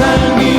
sangi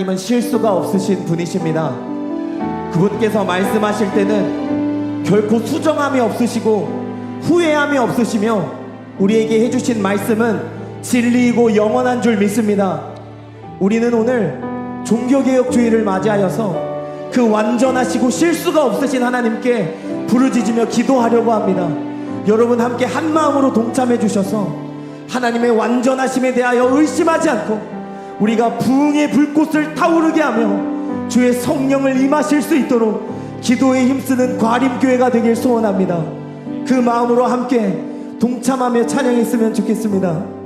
하나님은 실수가 없으신 분이십니다. 그분께서 말씀하실 때는 결코 수정함이 없으시고 후회함이 없으시며 우리에게 해주신 말씀은 진리이고 영원한 줄 믿습니다. 우리는 오늘 종교개혁주의를 맞이하여서 그 완전하시고 실수가 없으신 하나님께 부르짖으며 기도하려고 합니다. 여러분 함께 한 마음으로 동참해 주셔서 하나님의 완전하심에 대하여 의심하지 않고 우리가 부흥의 불꽃을 타오르게 하며 주의 성령을 임하실 수 있도록 기도에 힘쓰는 과림교회가 되길 소원합니다. 그 마음으로 함께 동참하며 찬양했으면 좋겠습니다.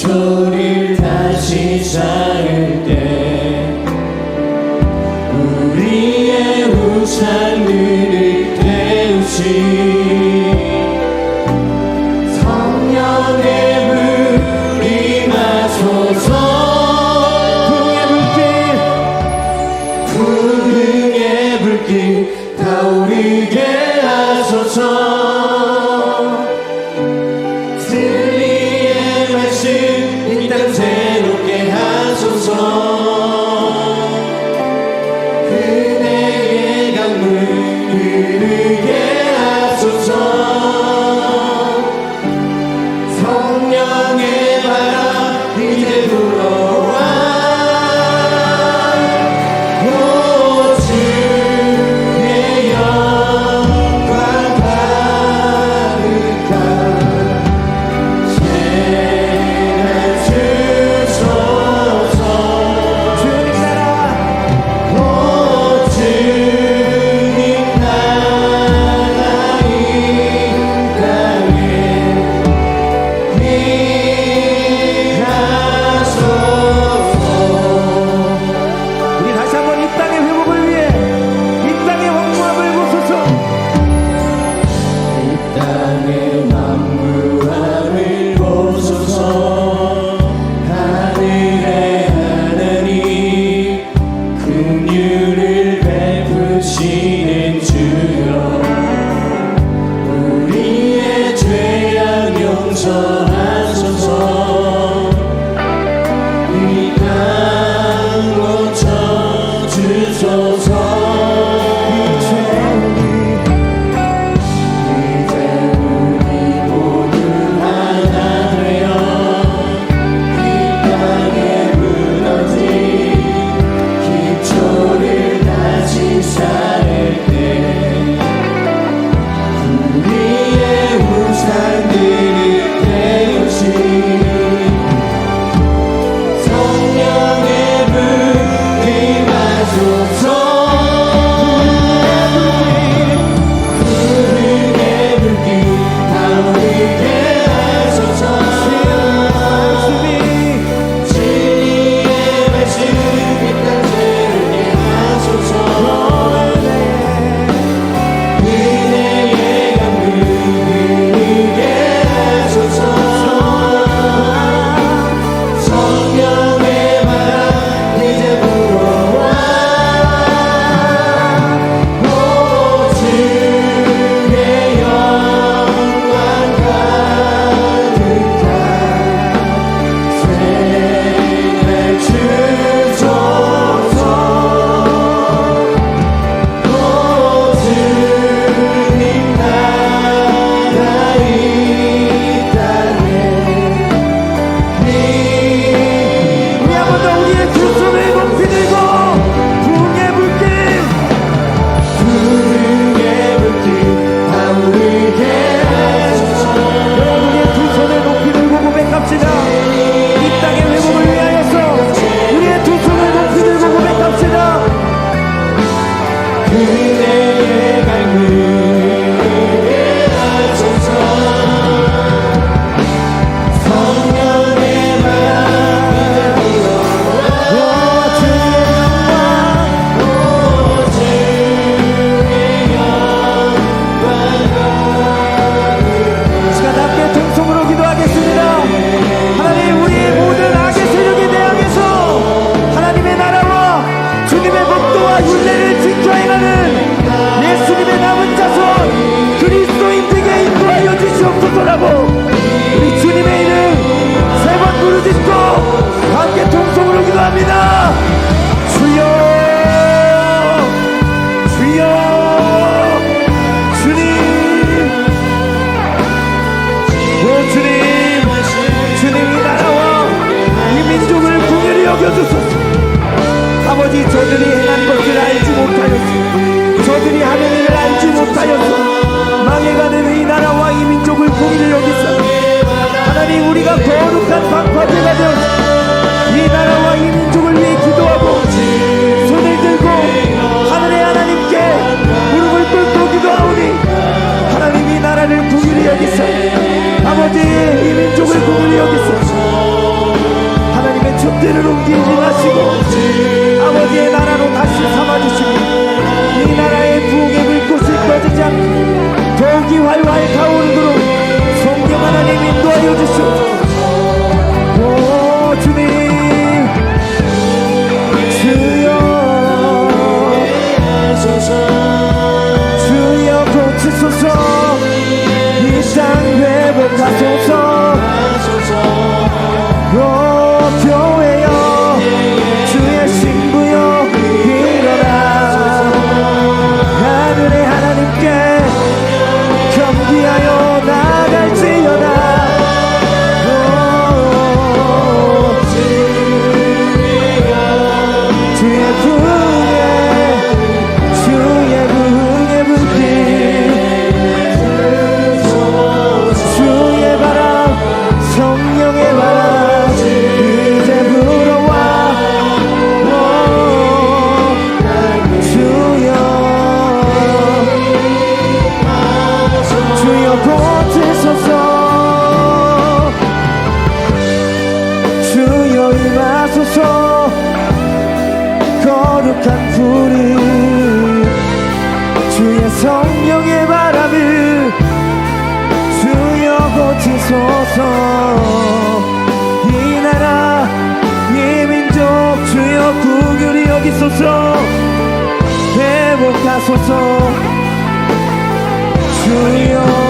초를 다시 쌓을 때 우리의 우상 그대 하소서 거룩한 불이 주의 성령의 바람을 주여 고치소서. 이 나라 이 민족 주여 구휼이 여기소서. 회복하소서. 주여